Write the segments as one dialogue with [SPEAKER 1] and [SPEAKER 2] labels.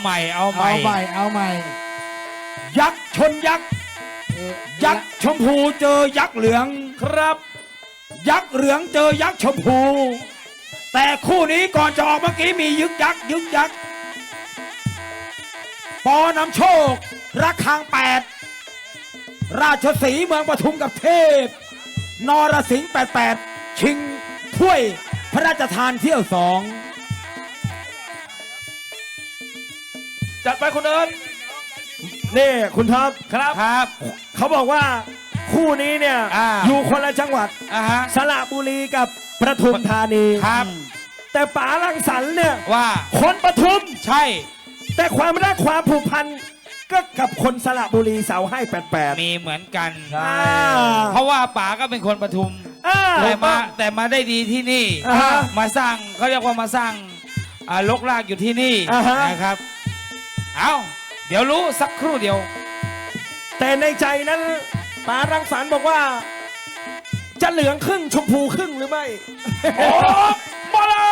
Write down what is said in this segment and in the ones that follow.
[SPEAKER 1] ใหม่ เอาใหม่
[SPEAKER 2] เอาใหม่เอาใหม่
[SPEAKER 1] ยักษ์ชนยักษ์
[SPEAKER 2] เออ
[SPEAKER 1] ยักษ์ชมพูเจอยักษ์เหลือง ครับ ยักษ์เหลืองเจอยักษ์ชมพู แต่คู่นี้ก่อนจะออกเมื่อกี้มียึกยักษ์ยึกยักษ์ปอนำโชคระฆังแปดราชสีห์เมืองปทุมกับเทพ นรสิงห์แปดแปดชิงถ้วยพระราชทานเที่ยวสอง
[SPEAKER 3] จัดไปคุณเอิญนี่คุณท็อป
[SPEAKER 1] ครับครับ
[SPEAKER 3] เขาบอกว่าคู่นี้เนี่ย
[SPEAKER 1] อ่า
[SPEAKER 3] อยู่คนละจังหวัด
[SPEAKER 1] อ่าฮะ
[SPEAKER 3] สระบุรีกับประทุมธานี
[SPEAKER 1] ครับ
[SPEAKER 3] แต่ป๋าลังสรรค์เนี่ย
[SPEAKER 1] ว่า
[SPEAKER 3] คนประทุม
[SPEAKER 1] ใช่
[SPEAKER 3] แต่ความรักความผูกพันก็กับคนสระบุรีเสาให้แปดแปด
[SPEAKER 1] มีเหมือนกัน
[SPEAKER 3] อ่า
[SPEAKER 1] เพราะว่าป๋าก็เป็นคนปทุม
[SPEAKER 3] อ่า
[SPEAKER 1] แต่มาแต่มาได้ดีที่นี่
[SPEAKER 3] อ่าฮะ
[SPEAKER 1] มาสร้างเขาเรียกว่ามาสร้างอ่าลกลากอยู่ที่นี่
[SPEAKER 3] อ่าฮะ
[SPEAKER 1] นะครับ เอาเดี๋ยวรู้สักครู่เดียว
[SPEAKER 3] แต่ในใจนั้นป๋ารังสรรค์บอกว่า จะเหลืองครึ่งชมพูครึ่งหรือไม่
[SPEAKER 1] โอ้มาแล้ว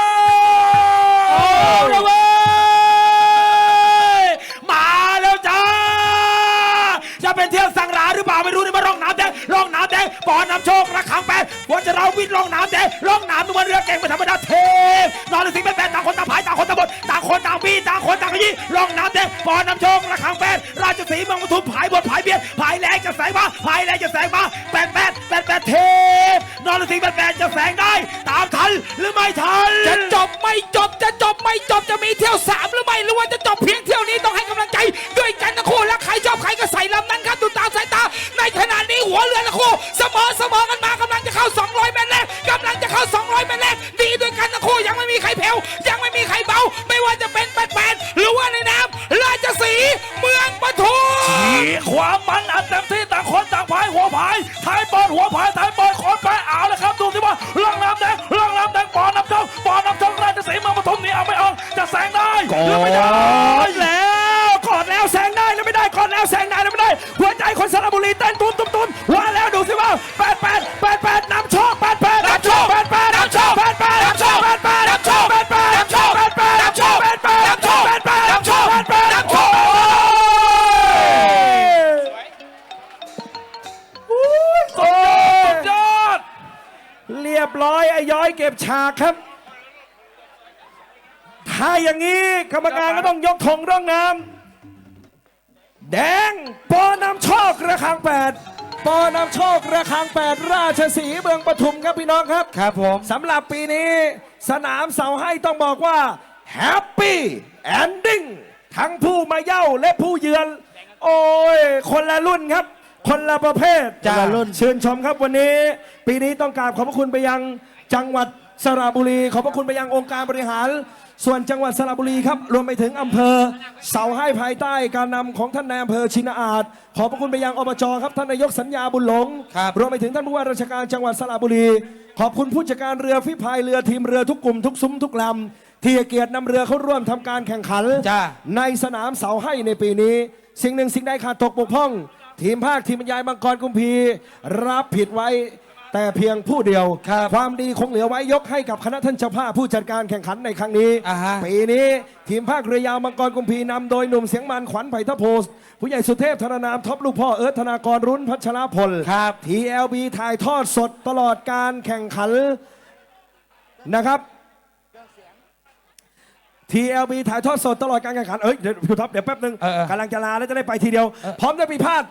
[SPEAKER 1] โอ้เว้ยมาแล้วจ้า จะเป็นเที่ยวสังหราหรือเปล่าไม่รู้นี่มาร่องน้ำแดงร่องน้ำแดงปอนำโชคระขังแปดหัวจะเราวิทย์ร่องน้ำแดงร่องน้ำตัวเรือเก่งไม่ธรรมดาเทพนอนสิงห์แปดต่างคนต่างผายางคนต่างบี้ต่างคนต่างขยี้ร่องน้ำแดงปอน้ำโชงระคังแปดราชสีเมืองปทุมผายบทผายเบียดผายแรงจะแสงมาผายแรงจะแสงมาแปดแปดแปดแปดเทพนอนสิงแปดแปดจะแสงได้ ตามทันหรือไม่ทัน
[SPEAKER 4] จะจบไม่จบจะจบไม่จบจะมีเที่ยวสามหรือไม่หรือว่าจะจบเพียงเที่ยวนี้ต้องให้ ความมันอันเต็
[SPEAKER 3] มที่ต่างคนต่างพายหัวพายท้ายบอลหัวพายท้ายบอลขอนแปะเอาเลยครับดูสิว่าล่องน้ำแดงล่องน้ำแดงปอนน้ำจงปอนน้ำจงราชสีห์เมืองปทุมนี่เอาไม่เอาจะแซงได้หรือไม่ได้แล้วกอดแล้วแซงได้หรือไม่ได้กอดแล้วแซงได้หรือไม่ได้หัวใจคนสระบุรีเต้นตุ้นตุ้มตุ้มว่าแล้วดูสิว่าแปดแปดแปดแปด ยบร้อยไอ้ย้อยเก็บฉากครับ ถ้าอย่างนี้กรรมการก็ต้องยกธงร่องน้ำแดงปอนำโชคระฆังแปดปอนำโชคระฆังแปดราชสีห์เมืองปทุมครับพี่น้องครับ
[SPEAKER 1] ครับผม
[SPEAKER 3] สำหรับปีนี้สนามเสาให้ต้องบอกว่าแฮปปี้แอนดิ้งทั้งผู้มาเย่าและผู้เยือน โอ้ย คนละรุ่นครับ คนละประเภท
[SPEAKER 1] จ้า
[SPEAKER 3] คนละรุ่น ชื่นชมครับวันนี้ ปีนี้ต้องกราบขอบพระคุณไปยังจังหวัดสระบุรี ขอบพระคุณไปยังองค์การบริหาร ส่วนจังหวัดสระบุรีครับ รวมไปถึงอำเภอ เสาให้ภายใต้การนำของท่านนายอำเภอชินอาจ ขอบพระคุณไปยังอบจครับท่านนายกสัญญาบุญหลง
[SPEAKER 1] ครับ
[SPEAKER 3] รวมไปถึงท่านผู้ว่าราชการจังหวัดสระบุรี ขอบคุณผู้จัดการเรือฟิพายเรือทีมเรือทุกกลุ่มทุกซุ้มทุกลำที่ให้เกียรตินำเรือเข้าร่วมทำการแข่งขัน
[SPEAKER 1] จ้า
[SPEAKER 3] ในสนามเสาให้ในปีนี้ สิ่งหนึ่งสิ่งใดขาดตกบกพร่อง ทีมภาคทีมบรรยายมังกรกุมพีรับผิดไว้แต่เพียงผู้เดียว
[SPEAKER 1] ครับ
[SPEAKER 3] ความดีคงเหลือไว้ยกให้กับคณะท่านเจ้าภาพผู้จัดการแข่งขันในครั้งนี้
[SPEAKER 1] อ่าฮะ
[SPEAKER 3] ปีนี้ทีมภาคเรือยาวมังกรกุมพีนำโดยหนุ่มเสียงมันขวัญไผ่ทะโพสผู้ใหญ่สุเทพธนานามท็อปลูกพ่อเอิร์ธธนากรรุ่นพัชรพล
[SPEAKER 1] ครับ
[SPEAKER 3] TLB ถ่ายทอดสดตลอดการแข่งขันนะครับ TLB ถ่ายทอดสดตลอดการแข่งขัน เอ้ยเดี๋ยวพี่ท็อปเดี๋ยวแป๊บนึง
[SPEAKER 1] เออเออกำ
[SPEAKER 3] ลังจะลาแล้วจะได้ไปทีเดียว พร้อมจะปีพาด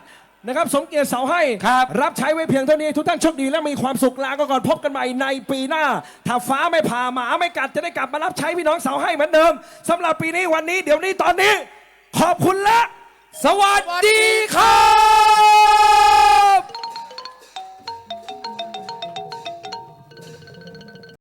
[SPEAKER 3] นะครับ สมเกียรติเสาให้
[SPEAKER 1] ครับ
[SPEAKER 3] รับใช้ไว้เพียงเท่านี้ ทุกท่านโชคดีและมีความสุขลาก็ก่อนพบกันใหม่ในปีหน้า ถ้าฟ้าไม่ผ่าหมาไม่กัดจะได้กลับมารับใช้พี่น้องเสาให้เหมือนเดิมสำหรับปีนี้วันนี้เดี๋ยวนี้ตอนนี้ ขอบคุณและ
[SPEAKER 1] สวัสดีครับ